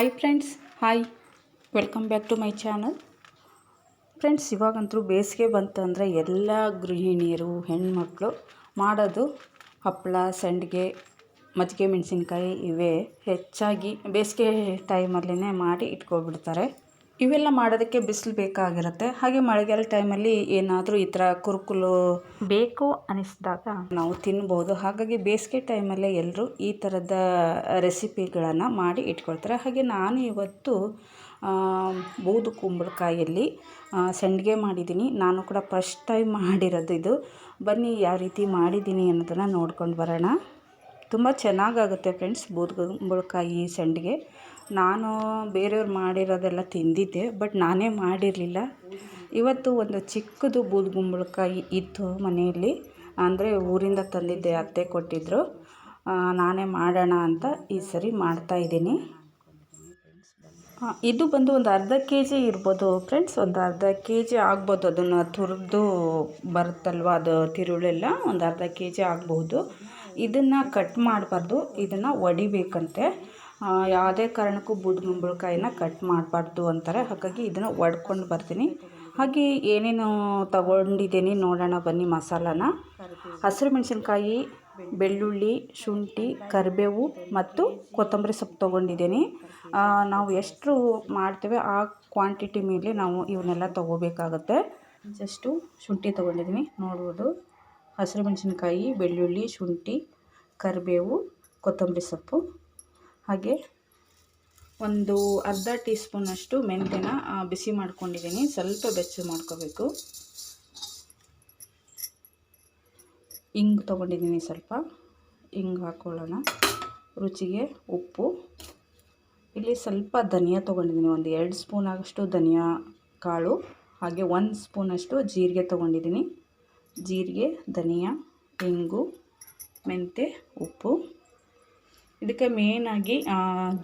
Hi friends hi welcome back to my channel friends ಇವಾಗಂತೂ ಬೇಸಿಗೆ ಬಂತಂದರೆ ಎಲ್ಲ ಗೃಹಿಣಿಯರು, ಹೆಣ್ಮಕ್ಳು ಮಾಡೋದು ಹಪ್ಪಳ, ಸಂಡಿಗೆ, ಮಜ್ಜಿಗೆ, ಮೆಣಸಿನ್ಕಾಯಿ ಇವೇ ಹೆಚ್ಚಾಗಿ ಬೇಸಿಗೆ ಟೈಮಲ್ಲೇ ಮಾಡಿ ಇಟ್ಕೊಬಿಡ್ತಾರೆ. ಇವೆಲ್ಲ ಮಾಡೋದಕ್ಕೆ ಬಿಸಿಲು ಬೇಕಾಗಿರುತ್ತೆ. ಹಾಗೆ ಮಳೆಗಾಲ ಟೈಮಲ್ಲಿ ಏನಾದರೂ ಈ ಥರ ಕುರುಕುಲು ಬೇಕು ಅನಿಸಿದಾಗ ನಾವು ತಿನ್ಬೋದು. ಹಾಗಾಗಿ ಬೇಸಿಗೆ ಟೈಮಲ್ಲೇ ಎಲ್ಲರೂ ಈ ಥರದ ರೆಸಿಪಿಗಳನ್ನು ಮಾಡಿ ಇಟ್ಕೊಳ್ತಾರೆ. ಹಾಗೆ ನಾನು ಇವತ್ತು ಬೂದು ಕುಂಬಳಕಾಯಲ್ಲಿ ಸಂಡಿಗೆ ಮಾಡಿದ್ದೀನಿ. ನಾನು ಕೂಡ ಫಸ್ಟ್ ಟೈಮ್ ಮಾಡಿರೋದು ಇದು. ಬನ್ನಿ ಯಾವ ರೀತಿ ಮಾಡಿದ್ದೀನಿ ಅನ್ನೋದನ್ನು ನೋಡ್ಕೊಂಡು ಬರೋಣ. ತುಂಬ ಚೆನ್ನಾಗಾಗುತ್ತೆ ಫ್ರೆಂಡ್ಸ್, ಬೂದು ಕುಂಬಳಕಾಯಿ ಸಂಡಿಗೆ. ನಾನು ಬೇರೆಯವ್ರು ಮಾಡಿರೋದೆಲ್ಲ ತಿಂದಿದ್ದೆ, ಬಟ್ ನಾನೇ ಮಾಡಿರಲಿಲ್ಲ. ಇವತ್ತು ಒಂದು ಚಿಕ್ಕದು ಬೂದುಗುಂಬಳಕಾಯಿ ಇತ್ತು ಮನೆಯಲ್ಲಿ. ಅಂದರೆ ಊರಿಂದ ತಂದಿದ್ದೆ, ಅತ್ತೆ ಕೊಟ್ಟಿದ್ದರು ನಾನೇ ಮಾಡೋಣ ಅಂತ ಈ ಸರಿ ಮಾಡ್ತಾಯಿದ್ದೀನಿ ಇದು ಬಂದು ಒಂದು ಅರ್ಧ ಕೆ ಜಿ ಇರ್ಬೋದು. ಫ್ರೆಂಡ್ಸ್, ಒಂದು ಅರ್ಧ ಕೆ ಜಿ ಆಗ್ಬೋದು. ಅದನ್ನು ತುರಿದು ಬರುತ್ತಲ್ವ, ಅದು ತಿರುಳೆಲ್ಲ ಒಂದು ಅರ್ಧ ಕೆ ಜಿ ಆಗಬಹುದು ಇದನ್ನು ಕಟ್ ಮಾಡಬಾರ್ದು. ಇದನ್ನು ಒಡಿಬೇಕಂತೆ. ಯಾವುದೇ ಕಾರಣಕ್ಕೂ ಬೂದ್ಗುಂಬಳಕಾಯಿನ ಕಟ್ ಮಾಡಬಾರ್ದು ಅಂತಾರೆ. ಹಾಗಾಗಿ ಇದನ್ನು ಒಡ್ಕೊಂಡು ಬರ್ತೀನಿ. ಹಾಗೆ ಏನೇನು ತಗೊಂಡಿದ್ದೀನಿ ನೋಡೋಣ, ಬನ್ನಿ ಮಸಾಲಾನ. ಹಸಿರು ಮೆಣಸಿನ್ಕಾಯಿ, ಬೆಳ್ಳುಳ್ಳಿ, ಶುಂಠಿ, ಕರಿಬೇವು ಮತ್ತು ಕೊತ್ತಂಬರಿ ಸೊಪ್ಪು ತೊಗೊಂಡಿದ್ದೀನಿ. ನಾವು ಎಷ್ಟು ಮಾಡ್ತೇವೆ ಆ ಕ್ವಾಂಟಿಟಿ ಮೇಲೆ ನಾವು ಇವನ್ನೆಲ್ಲ ತೊಗೋಬೇಕಾಗತ್ತೆ. ಜಸ್ಟು ಶುಂಠಿ ತೊಗೊಂಡಿದ್ದೀನಿ. ನೋಡ್ಬೋದು ಹಸಿರು ಮೆಣಸಿನ್ಕಾಯಿ, ಬೆಳ್ಳುಳ್ಳಿ, ಶುಂಠಿ, ಕರಿಬೇವು, ಕೊತ್ತಂಬರಿ ಸೊಪ್ಪು. ಹಾಗೆ ಒಂದು ಅರ್ಧ ಟೀ ಸ್ಪೂನಷ್ಟು ಮೆಂತ್ಯನ ಬಿಸಿ ಮಾಡ್ಕೊಂಡಿದ್ದೀನಿ. ಸ್ವಲ್ಪ ಬೆಚ್ಚ ಮಾಡ್ಕೋಬೇಕು. ಹಿಂಗ್ ತೊಗೊಂಡಿದ್ದೀನಿ ಸ್ವಲ್ಪ. ಹಿಂಗೆ ಹಾಕ್ಕೊಳ್ಳೋಣ ರುಚಿಗೆ ಉಪ್ಪು. ಇಲ್ಲಿ ಸ್ವಲ್ಪ ಧನಿಯಾ ತೊಗೊಂಡಿದ್ದೀನಿ. ಒಂದು ಎರಡು ಸ್ಪೂನ್ ಆಗಷ್ಟು ಧನಿಯಾ ಕಾಳು, ಹಾಗೆ ಒಂದು ಸ್ಪೂನಷ್ಟು ಜೀರಿಗೆ ತೊಗೊಂಡಿದ್ದೀನಿ. ಜೀರಿಗೆ, ಧನಿಯಾ ಹಿಂಗು ಮೆಂತೆ ಉಪ್ಪು. ಇದಕ್ಕೆ ಮೇನಾಗಿ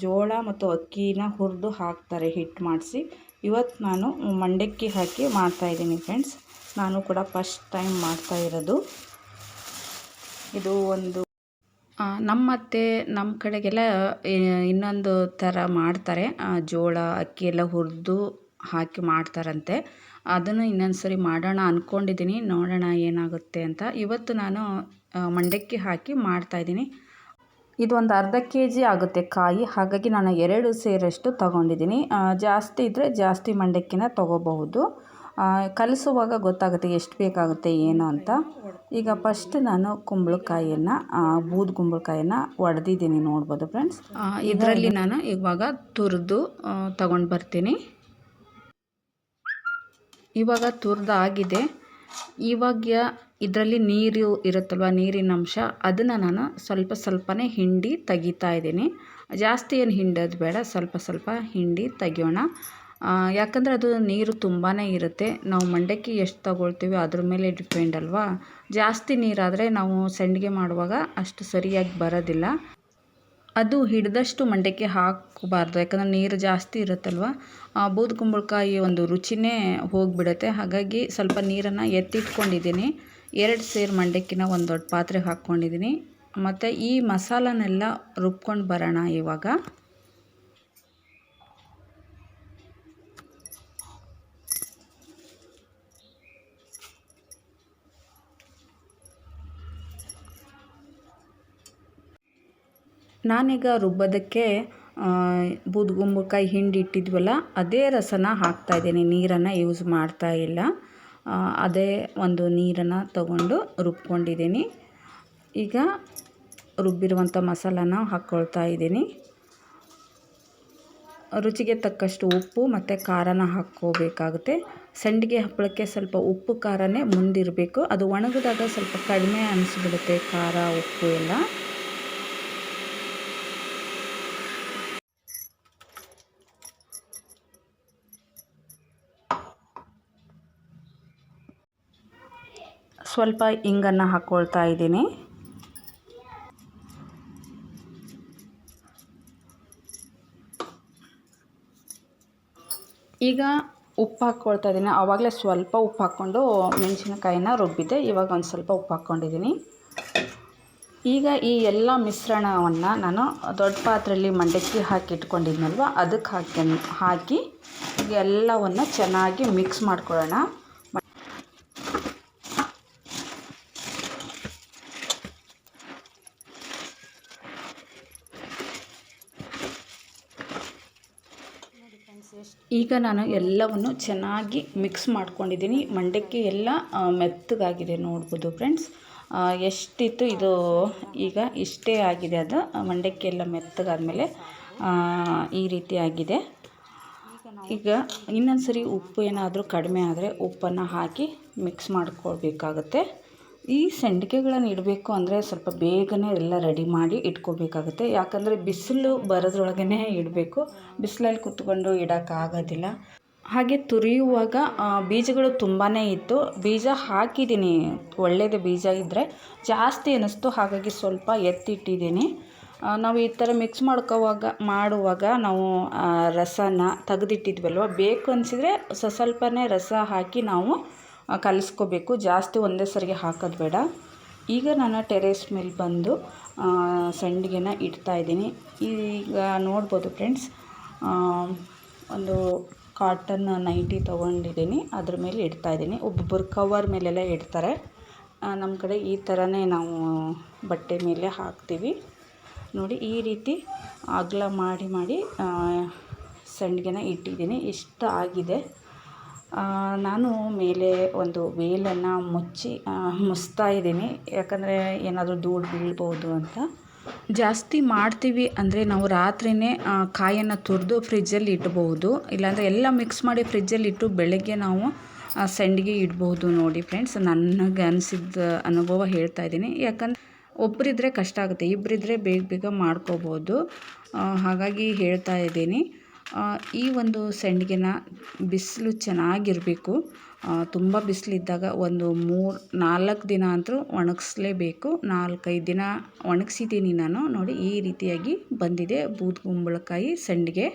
ಜೋಳ ಮತ್ತು ಅಕ್ಕಿನ ಹುರಿದು ಹಾಕ್ತಾರೆ ಹಿಟ್ಟು ಮಾಡಿಸಿ. ಇವತ್ತು ನಾನು ಮಂಡಕ್ಕಿ ಹಾಕಿ ಮಾಡ್ತಾಯಿದ್ದೀನಿ ಫ್ರೆಂಡ್ಸ್ ನಾನು ಕೂಡ ಫಸ್ಟ್ ಟೈಮ್ ಮಾಡ್ತಾ ಇರೋದು. ಇದು ಒಂದು ನಮ್ಮತ್ತೆ ನಮ್ಮ ಕಡೆಗೆಲ್ಲ ಇನ್ನೊಂದು ಥರ ಮಾಡ್ತಾರೆ. ಜೋಳ, ಅಕ್ಕಿ ಎಲ್ಲ ಹುರಿದು ಹಾಕಿ ಮಾಡ್ತಾರಂತೆ. ಅದನ್ನು ಇನ್ನೊಂದು ಸರಿ ಮಾಡೋಣ ಅಂದ್ಕೊಂಡಿದ್ದೀನಿ ನೋಡೋಣ ಏನಾಗುತ್ತೆ ಅಂತ. ಇವತ್ತು ನಾನು ಮಂಡಕ್ಕಿ ಹಾಕಿ ಮಾಡ್ತಾಯಿದ್ದೀನಿ ಇದು ಒಂದು ಅರ್ಧ ಕೆ ಜಿ ಆಗುತ್ತೆ ಕಾಯಿ. ಹಾಗಾಗಿ ನಾನು ಎರಡು ಸೇರಷ್ಟು ತಗೊಂಡಿದ್ದೀನಿ. ಜಾಸ್ತಿ ಇದ್ದರೆ ಜಾಸ್ತಿ ಮಂಡಕ್ಕಿನ ತೊಗೋಬಹುದು. ಕಲಿಸುವಾಗ ಗೊತ್ತಾಗುತ್ತೆ ಎಷ್ಟು ಬೇಕಾಗುತ್ತೆ, ಏನು ಅಂತ. ಈಗ ಫಸ್ಟ್ ನಾನು ಕುಂಬಳಕಾಯಿಯನ್ನು ಬೂದು ಕುಂಬಳಕಾಯಿನ ಒಡೆದಿದ್ದೀನಿ ನೋಡ್ಬೋದು ಫ್ರೆಂಡ್ಸ್ ಇದರಲ್ಲಿ ನಾನು ಇವಾಗ ತುರಿದು ತಗೊಂಡು ಬರ್ತೀನಿ. ಇವಾಗ ತುರಿದಾಗಿದೆ. ಇವಾಗ ಇದರಲ್ಲಿ ನೀರು ಇರುತ್ತಲ್ವ, ನೀರಿನ ಅಂಶ, ಅದನ್ನು ನಾನು ಸ್ವಲ್ಪ ಸ್ವಲ್ಪನೇ ಹಿಂಡಿ ತೆಗಿತಾ ಇದ್ದೀನಿ. ಜಾಸ್ತಿ ಏನು ಹಿಂಡೋದು ಬೇಡ, ಸ್ವಲ್ಪ ಸ್ವಲ್ಪ ಹಿಂಡಿ ತೆಗಿಯೋಣ. ಯಾಕಂದರೆ ಅದು ನೀರು ತುಂಬಾ ಇರುತ್ತೆ. ನಾವು ಮಂಡಕ್ಕಿ ಎಷ್ಟು ತಗೊಳ್ತೀವಿ ಅದ್ರ ಮೇಲೆ ಡಿಪೆಂಡ್ ಅಲ್ವಾ. ಜಾಸ್ತಿ ನೀರಾದರೆ ನಾವು ಸಂಡಿಗೆ ಮಾಡುವಾಗ ಅಷ್ಟು ಸರಿಯಾಗಿ ಬರೋದಿಲ್ಲ. ಅದು ಹಿಡಿದಷ್ಟು ಮಂಡಕ್ಕಿ ಹಾಕಬಾರ್ದು, ಯಾಕಂದರೆ ನೀರು ಜಾಸ್ತಿ ಇರುತ್ತಲ್ವ. ಆ, ಬೂದು ಕುಂಬಳಕಾಯಿ ಒಂದು ರುಚಿನೇ ಹೋಗಿಬಿಡುತ್ತೆ. ಹಾಗಾಗಿ ಸ್ವಲ್ಪ ನೀರನ್ನು ಎತ್ತಿಟ್ಕೊಂಡಿದ್ದೀನಿ. ಎರಡು ಸೇರು ಮಂಡಕ್ಕಿನ ಒಂದು ದೊಡ್ಡ ಪಾತ್ರೆಗೆ ಹಾಕ್ಕೊಂಡಿದ್ದೀನಿ ಮತ್ತು ಈ ಮಸಾಲನೆಲ್ಲ ರುಬ್ಕೊಂಡು ಬರೋಣ ಇವಾಗ. ನಾನೀಗ ರುಬ್ಬೋದಕ್ಕೆ ಬೂದುಗುಂಬಳಕಾಯಿ ಹಿಂಡಿ ಇಟ್ಟಿದ್ವಲ್ಲ, ಅದೇ ರಸನ ಹಾಕ್ತಾಯಿದ್ದೀನಿ ನೀರನ್ನು ಯೂಸ್ ಮಾಡ್ತಾ ಇಲ್ಲ. ಅದೇ ಒಂದು ನೀರನ್ನು ತಗೊಂಡು ರುಬ್ಕೊಂಡಿದ್ದೀನಿ. ಈಗ ರುಬ್ಬಿರುವಂಥ ಮಸಾಲಾನ ಹಾಕ್ಕೊಳ್ತಾ ಇದ್ದೀನಿ. ರುಚಿಗೆ ತಕ್ಕಷ್ಟು ಉಪ್ಪು ಮತ್ತು ಖಾರನ ಹಾಕ್ಕೋಬೇಕಾಗುತ್ತೆ. ಸಂಡಿಗೆ ಹಪ್ಪಳಕ್ಕೆ ಸ್ವಲ್ಪ ಉಪ್ಪು, ಖಾರನೇ ಮುಂದಿರಬೇಕು. ಅದು ಒಣಗಿದಾಗ ಸ್ವಲ್ಪ ಕಡಿಮೆ ಅನಿಸ್ಬಿಡುತ್ತೆ ಖಾರ, ಉಪ್ಪು ಎಲ್ಲ. ಸ್ವಲ್ಪ ಇಂಗನ್ನು ಹಾಕ್ಕೊಳ್ತಾ ಇದ್ದೀನಿ. ಈಗ ಉಪ್ಪು ಹಾಕ್ಕೊಳ್ತಾ ಇದ್ದೀನಿ. ಆವಾಗಲೇ ಸ್ವಲ್ಪ ಉಪ್ಪು ಹಾಕ್ಕೊಂಡು ಮೆಣಸಿನಕಾಯಿನ ರುಬ್ಬಿದ್ದೆ. ಇವಾಗ ಒಂದು ಸ್ವಲ್ಪ ಉಪ್ಪು ಹಾಕ್ಕೊಂಡಿದ್ದೀನಿ. ಈಗ ಈ ಎಲ್ಲ ಮಿಶ್ರಣವನ್ನು ನಾನು ದೊಡ್ಡ ಪಾತ್ರೆಯಲ್ಲಿ ಮಂಡಕ್ಕಿ ಹಾಕಿ ಇಟ್ಕೊಂಡಿದ್ನಲ್ವ, ಅದಕ್ಕೆ ಹಾಕಿ ಹಾಕಿ ಎಲ್ಲವನ್ನು ಚೆನ್ನಾಗಿ ಮಿಕ್ಸ್ ಮಾಡ್ಕೊಳ್ಳೋಣ. ಈಗ ನಾನು ಎಲ್ಲವನ್ನು ಚೆನ್ನಾಗಿ ಮಿಕ್ಸ್ ಮಾಡ್ಕೊಂಡಿದ್ದೀನಿ. ಮಂಡಕ್ಕಿ ಎಲ್ಲ ಮೆತ್ತಗಾಗಿದೆ ನೋಡ್ಬೋದು ಫ್ರೆಂಡ್ಸ್ ಎಷ್ಟಿತ್ತು ಇದು? ಈಗ ಇಷ್ಟೇ ಆಗಿದೆ ಅದು. ಮಂಡಕ್ಕಿ ಎಲ್ಲ ಮೆತ್ತಗಾದಮೇಲೆ ಈ ರೀತಿ ಆಗಿದೆ. ಈಗ ಇನ್ನೊಂದು ಸರಿ ಉಪ್ಪು ಏನಾದರೂ ಕಡಿಮೆ ಆದರೆ ಉಪ್ಪನ್ನು ಹಾಕಿ ಮಿಕ್ಸ್ ಮಾಡ್ಕೊಳ್ಬೇಕಾಗತ್ತೆ. ಈ ಸಂಡಿಗೆಗಳನ್ನು ಇಡಬೇಕು ಅಂದರೆ ಸ್ವಲ್ಪ ಬೇಗನೆ ಎಲ್ಲ ರೆಡಿ ಮಾಡಿ ಇಟ್ಕೋಬೇಕಾಗುತ್ತೆ. ಯಾಕಂದರೆ ಬಿಸಿಲು ಬರೋದ್ರೊಳಗೇ ಇಡಬೇಕು. ಬಿಸಿಲಲ್ಲಿ ಕುತ್ಕೊಂಡು ಇಡೋಕ್ಕಾಗೋದಿಲ್ಲ. ಹಾಗೆ ತುರಿಯುವಾಗ ಬೀಜಗಳು ತುಂಬಾ ಇತ್ತು. ಬೀಜ ಹಾಕಿದ್ದೀನಿ. ಒಳ್ಳೆಯದೇ ಬೀಜ ಇದ್ದರೆ ಜಾಸ್ತಿ ಅನ್ನಿಸ್ತು ಹಾಗಾಗಿ ಸ್ವಲ್ಪ ಎತ್ತಿಟ್ಟಿದ್ದೀನಿ. ನಾವು ಈ ಥರ ಮಿಕ್ಸ್ ಮಾಡ್ಕೋವಾಗ, ಮಾಡುವಾಗ ನಾವು ರಸನ ತೆಗೆದಿಟ್ಟಿದ್ವಲ್ವ? ಬೇಕು ಅನಿಸಿದರೆ ಸ, ಸ್ವಲ್ಪನೇ ರಸ ಹಾಕಿ ನಾವು ಕಲಿಸ್ಕೋಬೇಕು. ಜಾಸ್ತಿ ಒಂದೇ ಸರಿಗೆ ಹಾಕೋದು ಬೇಡ. ಈಗ ನಾನು ಟೆರೇಸ್ ಮೇಲೆ ಬಂದು ಸಂಡಿಗೆನ ಇಡ್ತಾಯಿದ್ದೀನಿ ಈಗ ನೋಡ್ಬೋದು ಫ್ರೆಂಡ್ಸ್ ಒಂದು ಕಾಟನ್ ನೈಟಿ ತೊಗೊಂಡಿದ್ದೀನಿ. ಅದ್ರ ಮೇಲೆ ಇಡ್ತಾ ಇದ್ದೀನಿ. ಒಬ್ಬೊಬ್ಬರು ಕವರ್ ಮೇಲೆಲ್ಲ ಇಡ್ತಾರೆ. ನಮ್ಮ ಕಡೆ ಈ ಥರನೇ ನಾವು ಬಟ್ಟೆ ಮೇಲೆ ಹಾಕ್ತೀವಿ. ನೋಡಿ, ಈ ರೀತಿ ಅಗಲ ಮಾಡಿ ಮಾಡಿ ಸಂಡಿಗೆನ ಇಟ್ಟಿದ್ದೀನಿ. ಇಷ್ಟ ಆಗಿದೆ. ನಾನು ಮೇಲೆ ಒಂದು ವೇಲನ್ನು ಮುಚ್ಚಿ ಮುಚ್ತಾ ಇದ್ದೀನಿ. ಯಾಕಂದರೆ ಏನಾದರೂ ಧೂಳು ಬೀಳ್ಬೋದು ಅಂತ. ಜಾಸ್ತಿ ಮಾಡ್ತೀವಿ ಅಂದರೆ ನಾವು ರಾತ್ರಿಯೇ ಕಾಯನ್ನು ತುರಿದು ಫ್ರಿಜ್ಜಲ್ಲಿ ಇಡ್ಬೋದು. ಇಲ್ಲಾಂದರೆ ಎಲ್ಲ ಮಿಕ್ಸ್ ಮಾಡಿ ಫ್ರಿಜ್ಜಲ್ಲಿ ಇಟ್ಟು ಬೆಳಗ್ಗೆ ನಾವು ಸಂಡಿಗೆ ಇಡ್ಬೋದು ನೋಡಿ ಫ್ರೆಂಡ್ಸ್ ನನಗೆ ಅನಿಸಿದ ಅನುಭವ ಹೇಳ್ತಾ ಇದ್ದೀನಿ. ಯಾಕಂದ್ರೆ ಒಬ್ಬರಿದ್ರೆ ಕಷ್ಟ ಆಗುತ್ತೆ. ಇಬ್ಬರಿದ್ರೆ ಬೇಗ ಬೇಗ ಮಾಡ್ಕೋಬೋದು. ಹಾಗಾಗಿ ಹೇಳ್ತಾ ಇದ್ದೀನಿ. ಈ ಒಂದು ಸಂಡಿಗೆನ ಬಿಸಿಲು ಚೆನ್ನಾಗಿರಬೇಕು. ತುಂಬ ಬಿಸಿಲಿದ್ದಾಗ ಒಂದು ಮೂರು, ನಾಲ್ಕು ದಿನ ಅಂತೂ ಒಣಗಿಸ್ಲೇಬೇಕು. ನಾಲ್ಕೈದು ದಿನ ಒಣಗಿಸಿದ್ದೀನಿ ನಾನು. ನೋಡಿ, ಈ ರೀತಿಯಾಗಿ ಬಂದಿದೆ ಬೂದುಗುಂಬಳಕಾಯಿ ಸಂಡಿಗೆ.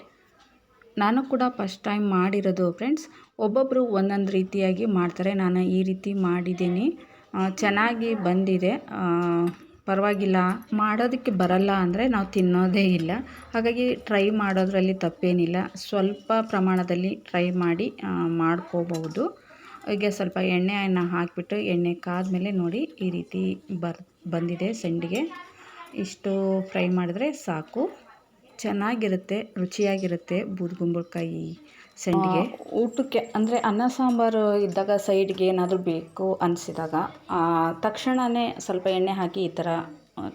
ನಾನು ಕೂಡ ಫಸ್ಟ್ ಟೈಮ್ ಮಾಡಿರೋದು ಫ್ರೆಂಡ್ಸ್. ಒಬ್ಬೊಬ್ಬರು ಒಂದೊಂದು ರೀತಿಯಾಗಿ ಮಾಡ್ತಾರೆ. ನಾನು ಈ ರೀತಿ ಮಾಡಿದ್ದೀನಿ. ಚೆನ್ನಾಗಿ ಬಂದಿದೆ. ಪರವಾಗಿಲ್ಲ. ಮಾಡೋದಕ್ಕೆ ಬರಲ್ಲ ಅಂದರೆ ನಾವು ತಿನ್ನೋದೇ ಇಲ್ಲ. ಹಾಗಾಗಿ ಟ್ರೈ ಮಾಡೋದರಲ್ಲಿ ತಪ್ಪೇನಿಲ್ಲ. ಸ್ವಲ್ಪ ಪ್ರಮಾಣದಲ್ಲಿ ಟ್ರೈ ಮಾಡಿ ಮಾಡ್ಕೋಬಹುದು. ಈಗ ಸ್ವಲ್ಪ ಎಣ್ಣೆಯನ್ನು ಹಾಕಿಬಿಟ್ಟು ಎಣ್ಣೆ ಕಾದ್ಮೇಲೆ ನೋಡಿ ಈ ರೀತಿ ಬರ್, ಬಂದಿದೆ ಸಂಡಿಗೆ. ಇಷ್ಟು ಫ್ರೈ ಮಾಡಿದ್ರೆ ಸಾಕು. ಚೆನ್ನಾಗಿರುತ್ತೆ, ರುಚಿಯಾಗಿರುತ್ತೆ ಬೂದುಗುಂಬಳಕಾಯಿ ಸಂಡಿಗೆ. ಊಟಕ್ಕೆ ಅಂದರೆ ಅನ್ನ ಸಾಂಬಾರು ಇದ್ದಾಗ ಸೈಡ್ಗೆ ಏನಾದರೂ ಬೇಕು ಅನಿಸಿದಾಗ ತಕ್ಷಣವೇ ಸ್ವಲ್ಪ ಎಣ್ಣೆ ಹಾಕಿ ಈ ಥರ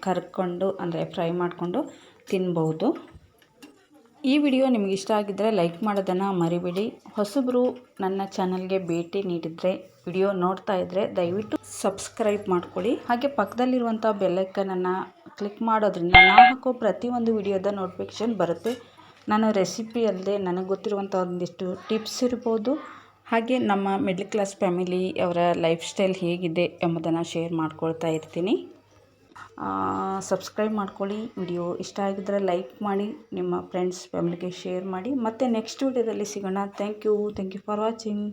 ಕರ್ಕೊಂಡು ಅಂದರೆ ಫ್ರೈ ಮಾಡಿಕೊಂಡು ತಿನ್ಬೋದು ಈ ವಿಡಿಯೋ ನಿಮಗೆ ಇಷ್ಟ ಆಗಿದ್ದರೆ ಲೈಕ್ ಮಾಡೋದನ್ನು ಮರಿಬೇಡಿ. ಹೊಸಬರು ನನ್ನ ಚಾನಲ್ಗೆ ಭೇಟಿ ನೀಡಿದರೆ, ವಿಡಿಯೋ ನೋಡ್ತಾ ಇದ್ದರೆ ದಯವಿಟ್ಟು ಸಬ್ಸ್ಕ್ರೈಬ್ ಮಾಡ್ಕೊಳ್ಳಿ. ಹಾಗೆ ಪಕ್ಕದಲ್ಲಿರುವಂಥ ಬೆಲ್ಲೈಕನನ್ನು ಕ್ಲಿಕ್ ಮಾಡೋದ್ರಿಂದ ನಾನು ಹಾಕೋ ಪ್ರತಿಯೊಂದು ವಿಡಿಯೋದ ನೋಟಿಫಿಕೇಶನ್ ಬರುತ್ತೆ. ನಾನು ರೆಸಿಪಿ ಅಲ್ಲದೆ ನನಗೆ ಗೊತ್ತಿರುವಂಥ ಒಂದಿಷ್ಟು ಟಿಪ್ಸ್ ಇರ್ಬೋದು. ಹಾಗೆ ನಮ್ಮ ಮಿಡ್ಲ್ ಕ್ಲಾಸ್ ಫ್ಯಾಮಿಲಿ ಅವರ ಲೈಫ್ ಸ್ಟೈಲ್ ಹೇಗಿದೆ ಎಂಬುದನ್ನು ಶೇರ್ ಮಾಡ್ಕೊಳ್ತಾ ಇರ್ತೀನಿ. ಸಬ್ಸ್ಕ್ರೈಬ್ ಮಾಡ್ಕೊಳ್ಳಿ. ವಿಡಿಯೋ ಇಷ್ಟ ಆಗಿದ್ದರೆ ಲೈಕ್ ಮಾಡಿ, ನಿಮ್ಮ ಫ್ರೆಂಡ್ಸ್ ಫ್ಯಾಮಿಲಿಗೆ ಶೇರ್ ಮಾಡಿ. ಮತ್ತು ನೆಕ್ಸ್ಟ್ ವಿಡಿಯೋದಲ್ಲಿ ಸಿಗೋಣ. Thank you thank you for watching